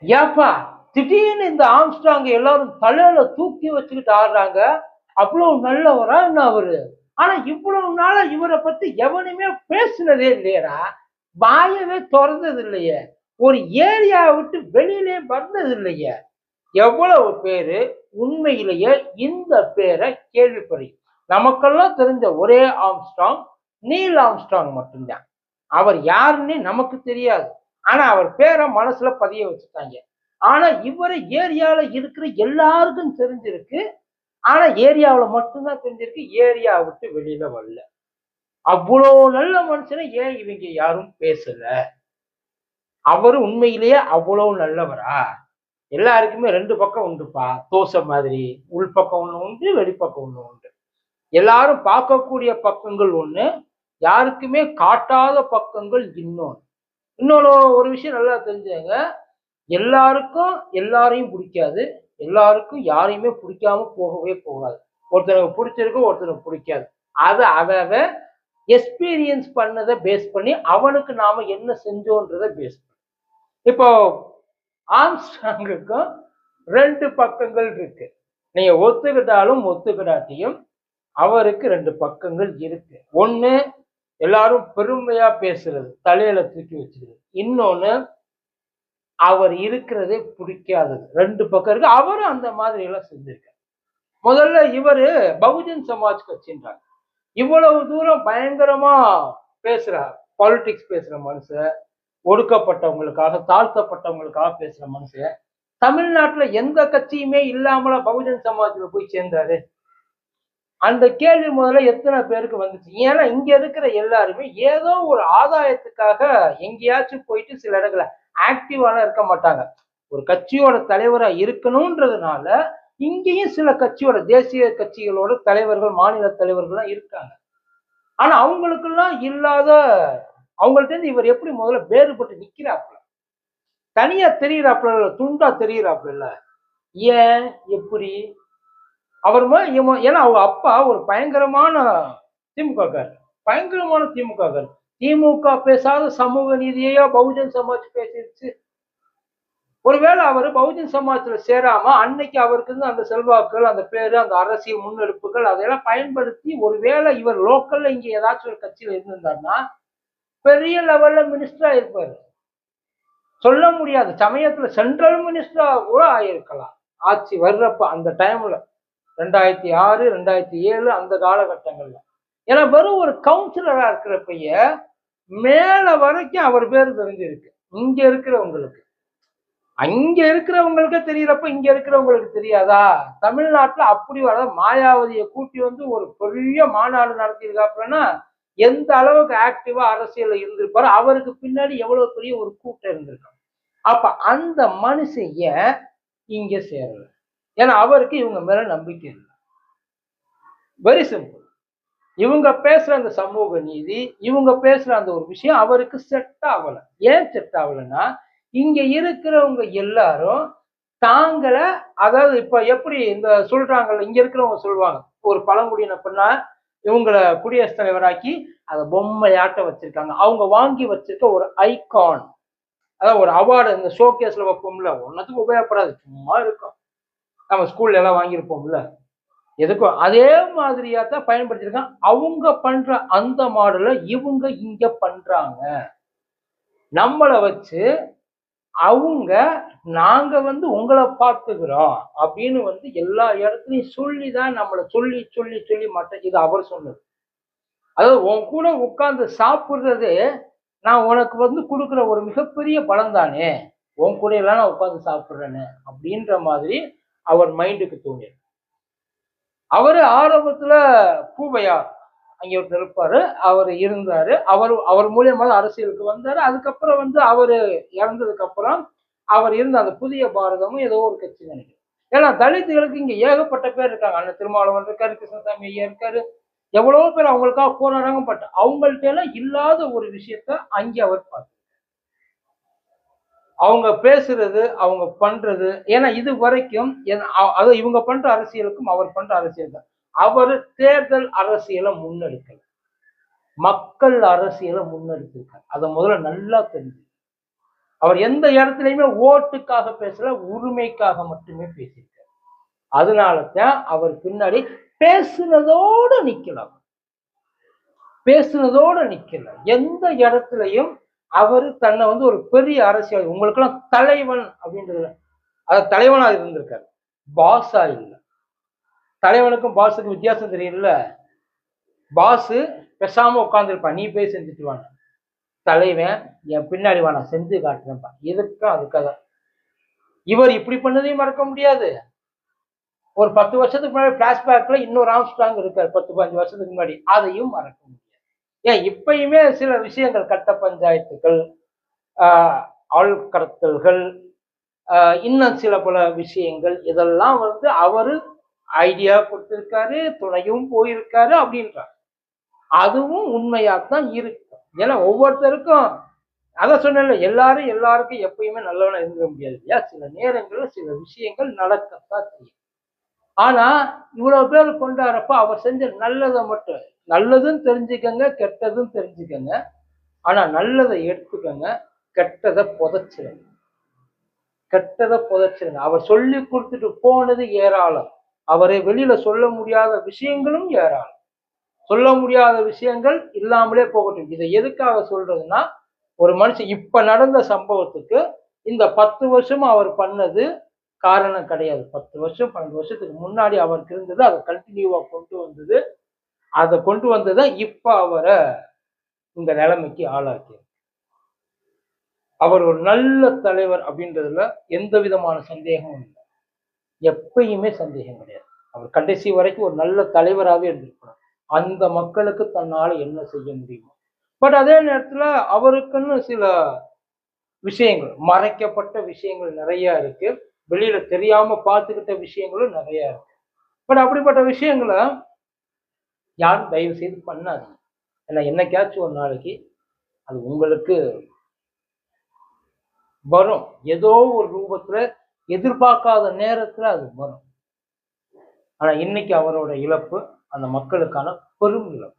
ஏப்பா திடீர்னு இந்த ஆம்ஸ்டாங் எல்லாரும் தலையில தூக்கி வச்சுக்கிட்டு ஆடுறாங்க. அவ்வளவு நல்லவரா என்ன அவரு? ஆனா இவ்வளவு நாளா இவரை பத்தி எவனுமே பேசுனதே இல்லையடா. வாயவே திறந்தது இல்லையே. ஒரு ஏரியாவை விட்டு வெளியிலே வந்தது இல்லையே. எவ்வளவு பேரு உண்மையிலேயே இந்த பேரை கேள்விப்படி. நமக்கெல்லாம் தெரிஞ்ச ஒரே ஆம்ஸ்டாங் நீல் ஆம்ஸ்டாங் மட்டும்தான். அவர் யாருன்னே நமக்கு தெரியாது. ஆனா அவர் பேரை மனசுல பதிய வச்சுட்டாங்க. ஆனா இவரை ஏரியால இருக்கிற எல்லாருக்கும் தெரிஞ்சிருக்கு. ஆனா ஏரியாவுல மட்டும்தான் தெரிஞ்சிருக்கு. ஏரியா விட்டு வெளியில வரல. அவ்வளோ நல்ல மனுஷனை ஏன் இவங்க யாரும் பேசல? அவர் உண்மையிலேயே அவ்வளவு நல்லவரா? எல்லாருக்குமே ரெண்டு பக்கம் உண்டுப்பா. தோசை மாதிரி. உள்பக்கம் ஒண்ணு உண்டு வெளிப்பக்கம் ஒண்ணு உண்டு. எல்லாரும் பார்க்கக்கூடிய பக்கங்கள் ஒண்ணு. யாருக்குமே காட்டாத பக்கங்கள் இன்னொன்று இன்னொன்று ஒரு விஷயம் நல்லா தெரிஞ்சுங்க எல்லாருக்கும் எல்லாரையும் பிடிக்காது. எல்லாருக்கும் யாரையுமே பிடிக்காம போகவே போகாது. ஒருத்தனுக்கு பிடிச்சிருக்கும் ஒருத்தனுக்கு பிடிக்காது. அதை அவ எக்ஸ்பீரியன்ஸ் பண்ணதை பேஸ் பண்ணி அவனுக்கு நாம என்ன செஞ்சோன்றதை பேஸ் பண்ணி. இப்போ ஆம்ஸ்டாங்குக்கும் ரெண்டு பக்கங்கள் இருக்கு. நீங்க ஒத்துக்கிட்டாலும் ஒத்துக்கிடாட்டியும் அவருக்கு ரெண்டு பக்கங்கள் இருக்கு. ஒன்று எல்லாரும் பெருமையா பேசுறது தலையில தூக்கி வச்சுக்கிறது. இன்னொன்னு அவர் இருக்கிறதே பிடிக்காதது. ரெண்டு பக்கம் இருக்கு. அவரும் அந்த மாதிரி எல்லாம் செஞ்சிருக்காரு. முதல்ல இவரு பகுஜன் சமாஜ் கட்சின்றாங்க. இவ்வளவு தூரம் பயங்கரமா பேசுறார். பாலிடிக்ஸ் பேசுற மனுஷன் ஒடுக்கப்பட்டவங்களுக்காக தாழ்த்தப்பட்டவங்களுக்காக பேசுற மனுஷன். தமிழ்நாட்டுல எந்த கட்சியுமே இல்லாமல பகுஜன் சமாஜ்ல போய் சேர்ந்தாரு? அந்த கேள்வி முதல்ல எத்தனை பேருக்கு வந்துச்சு? ஏன்னா இங்க இருக்கிற எல்லாருமே ஏதோ ஒரு ஆதாயத்துக்காக எங்கேயாச்சும் போயிட்டு சில இடங்கள ஆக்டிவாலாம் இருக்க மாட்டாங்க. ஒரு கட்சியோட தலைவரா இருக்கணும்ன்றதுனால இங்கேயும் சில கட்சியோட தேசிய கட்சிகளோட தலைவர்கள் மாநில தலைவர்கள்லாம் இருக்காங்க. ஆனா அவங்களுக்கெல்லாம் இல்லாத அவங்கள்ட்ட இருந்து இவர் எப்படி முதல்ல வேறுபட்டு நிக்கிறாப்புல? தனியா தெரியிறாப்புல துண்டா தெரியுறாப்புல ஏன்? எப்படி? அவர் ஏன்னா அவங்க அப்பா ஒரு பயங்கரமான திமுகக்கார் பயங்கரமான திமுகக்கார் திமுக பேசாத சமூக நீதியையோ பகுஜன் சமாஜ் பேசிருச்சு. ஒருவேளை அவர் பகுஜன் சமாஜ்ல சேராம அன்னைக்கு அவருக்கு அந்த செல்வாக்குகள் அந்த பேரு அந்த அரசியல் முன்னெடுப்புகள் அதையெல்லாம் பயன்படுத்தி ஒருவேளை இவர் லோக்கல்ல இங்க ஏதாச்சும் ஒரு கட்சியில இருந்திருந்தாருன்னா பெரிய லெவல்ல மினிஸ்டரா இருப்பாரு சொல்ல முடியாது. சமயத்துல சென்ட்ரல் மினிஸ்டரா கூட ஆயிருக்கலாம். ஆட்சி வர்றப்ப அந்த டைம்ல ரெண்டாயிரத்தி ஆறு ரெண்டாயிரத்தி ஏழு அந்த காலகட்டங்கள்ல. ஏன்னா வெறும் ஒரு கவுன்சிலரா இருக்கிறப்பைய மேல வரைக்கும் அவர் பேர் தெரிஞ்சிருக்கு. இங்க இருக்கிறவங்களுக்கு. அங்க இருக்கிறவங்களுக்கே தெரியறப்ப இங்க இருக்கிறவங்களுக்கு தெரியாதா? தமிழ்நாட்டுல அப்படி வர மாயாவதியை கூட்டி வந்து ஒரு பெரிய மாநாடு நடத்தியிருக்காப்புலன்னா எந்த அளவுக்கு ஆக்டிவா அரசியல இருந்திருப்பாரோ அவருக்கு பின்னாடி எவ்வளவு பெரிய ஒரு கூட்டம் இருந்திருக்கும். அப்ப அந்த மனுஷன் ஏன் இங்க சேரல? ஏன்னா அவருக்கு இவங்க மேல நம்பிக்கை இல்லை. வெரி சிம்பிள் இவங்க பேசுற அந்த சமூக நீதி இவங்க பேசுற அந்த ஒரு விஷயம் அவருக்கு செட் ஆகல. ஏன் செட் ஆகலைன்னா இங்க இருக்கிறவங்க எல்லாரும் தாங்களை அதாவது இப்ப எப்படி இந்த சொல்றாங்கல்ல இங்க இருக்கிறவங்க சொல்லுவாங்க ஒரு பழங்குடியின பெண்ணா இவங்களை குடியரசுத் தலைவராக்கி அதை பொம்மையாட்ட வச்சிருக்காங்க. அவங்க வாங்கி வச்சிருக்க ஒரு ஐகான் அதாவது ஒரு அவார்டு இந்த ஷோகேஸ்ல வைப்போம்ல ஒன்னத்துக்கு உபயோகப்படாது சும்மா இருக்கும். நம்ம ஸ்கூல்ல எல்லாம் வாங்கியிருப்போம்ல. எதுக்கும் அதே மாதிரியா தான் பயன்படுத்தியிருக்கான் அவங்க பண்ற அந்த மாடலை இவங்க இங்க பண்றாங்க. நம்மளை வச்சு அவங்க நாங்க வந்து உங்களை பார்த்துக்கிறோம் அப்படின்னு வந்து எல்லா இடத்துலையும் சொல்லி தான் நம்மளை சொல்லி சொல்லி சொல்லி மற்ற இது அவர் சொன்னது. அதாவது உன் கூட உட்கார்ந்து சாப்பிட்றது நான் உனக்கு வந்து கொடுக்குற ஒரு மிகப்பெரிய பலம் தானே உன் கூட எல்லாம் நான் உட்காந்து சாப்பிட்றேன்னு அப்படின்ற மாதிரி அவர் மைண்டுக்கு தோணியது அவரு ஆரம்பத்துல பூவையார் அங்க ஒருத்தர் இருப்பாரு அவர் இருந்தாரு அவர் அவர் மூலியமா அரசியலுக்கு வந்தாரு. அதுக்கப்புறம் வந்து அவரு இறந்ததுக்கு அப்புறம் அவர் இருந்த அந்த புதிய பாரதமும் ஏதோ ஒரு கட்சி நினைக்கிறேன் ஏன்னா தலித்துகளுக்கு இங்க ஏகப்பட்ட பேர் இருக்காங்க. அண்ணன் திருமாவளவன் இருக்காரு கிருஷ்ணசாமி ஐயா இருக்காரு. எவ்வளவோ பேர் அவங்களுக்காக போராடுறாங்க பட் அவங்கள்ட்ட எல்லாம் இல்லாத ஒரு விஷயத்த அங்கே அவர் பார்த்தார். அவங்க பேசுறது அவங்க பண்றது ஏன்னா இது வரைக்கும் அது இவங்க பண்ற அரசியலுக்கும் அவர் பண்ற அரசியல் தான். அவர் தேர்தல் அரசியலை முன்னெடுக்கல. மக்கள் அரசியலை முன்னெடுத்திருக்கார். அதை முதல்ல நல்லா தெரிஞ்சு அவர் எந்த இடத்துலையுமே ஓட்டுக்காக பேசல உரிமைக்காக மட்டுமே பேசியிருக்காரு. அதனால தான் அவர் பின்னாடி பேசுனதோட நிக்கலாம் பேசுனதோட நிக்கல. எந்த இடத்துலையும் அவர் தன்னை வந்து ஒரு பெரிய அரசியல் உங்களுக்கெல்லாம் தலைவன் அப்படின்றது அது தலைவனா இருந்திருக்காரு. பாஸா இல்லை. தலைவனுக்கும் பாஸுக்கும் வித்தியாசம் தெரியல. பாஸு பெசாம உட்காந்துருப்பான் நீ போய் செஞ்சுட்டு வாங்க தலைவன் என் பின்னாடி வா நான் செஞ்சு காட்டுறேன்ப்பா. இதுக்கும் அதுக்காக. இவர் இப்படி பண்ணதையும் மறக்க முடியாது. ஒரு பத்து வருஷத்துக்கு முன்னாடி பிளாஷ்பேக்ல இன்னொரு ஆம்ஸ்டாங் இருக்காரு. பத்து பதினஞ்சு வருஷத்துக்கு முன்னாடி. அதையும் மறக்க முடியும் ஏன் இப்பயுமே சில விஷயங்கள் கட்ட பஞ்சாயத்துகள் ஆஹ், ஆள் கடத்தல்கள் ஆஹ், இன்னும் சில பல விஷயங்கள் இதெல்லாம் வந்து அவரு ஐடியா கொடுத்திருக்காரு துணையும் போயிருக்காரு அப்படின்றார். அதுவும் உண்மையாத்தான் இருக்கு ஏன்னா ஒவ்வொருத்தருக்கும் அதை சொன்னேன்ல எல்லாரும் எல்லாருக்கும் எப்பயுமே நல்லவனா இருக்க முடியாது இல்லையா? சில நேரங்களில் சில விஷயங்கள் நடக்கத்தான் செய்யும். ஆனா இவ்வளவு பேர் கொண்டாடுறப்ப அவர் செஞ்ச நல்லதை மட்டும் நல்லதும் தெரிஞ்சுக்கங்க கெட்டதும் தெரிஞ்சுக்கங்க. ஆனா நல்லதை எடுத்துக்கங்க கெட்டதை புதைச்சிருங்க. கெட்டதை புதைச்சிருங்க. அவர் சொல்லி கொடுத்துட்டு போனது ஏராளம். அவரை வெளியில சொல்ல முடியாத விஷயங்களும் ஏராளம். சொல்ல முடியாத விஷயங்கள் இல்லாமலே போகட்டும். இதை எதுக்காக சொல்றதுன்னா ஒரு மனுஷன் இப்ப நடந்த சம்பவத்துக்கு இந்த பத்து வருஷம் அவர் பண்ணது காரணம் கிடையாது. பத்து வருஷம் பன்னெண்டு வருஷத்துக்கு முன்னாடி அவருக்கு இருந்தது அதை கண்டினியூவா கொண்டு வந்தது அதை கொண்டு வந்ததான் இப்போ அவரை இந்த நிலைமைக்கு ஆளாக்கி அவர் ஒரு நல்ல தலைவர் அப்படின்றதுல எந்த விதமான சந்தேகமும் இல்லை. எப்பயுமே சந்தேகம் கிடையாது. அவர் கடைசி வரைக்கும் ஒரு நல்ல தலைவராகவே இருந்திருக்கிறார் அந்த மக்களுக்கு தன்னால் என்ன செய்ய முடியுமோ. பட் அதே நேரத்தில் அவருக்குன்னு சில விஷயங்கள் மறைக்கப்பட்ட விஷயங்கள் நிறைய இருக்கு. வெளியில தெரியாம பார்த்துக்கிட்ட விஷயங்களும் நிறைய இருக்கு. பட் அப்படிப்பட்ட விஷயங்களை யாரும் தயவு செய்து பண்ணாதீங்க. ஏன்னா என்னைக்காச்சும் ஒரு நாளைக்கு அது உங்களுக்கு வரும். ஏதோ ஒரு ரூபத்துல எதிர்பார்க்காத நேரத்துல அது வரும். ஆனா இன்னைக்கு அவரோட இழப்பு அந்த மக்களுக்கான பெரும் இழப்பு.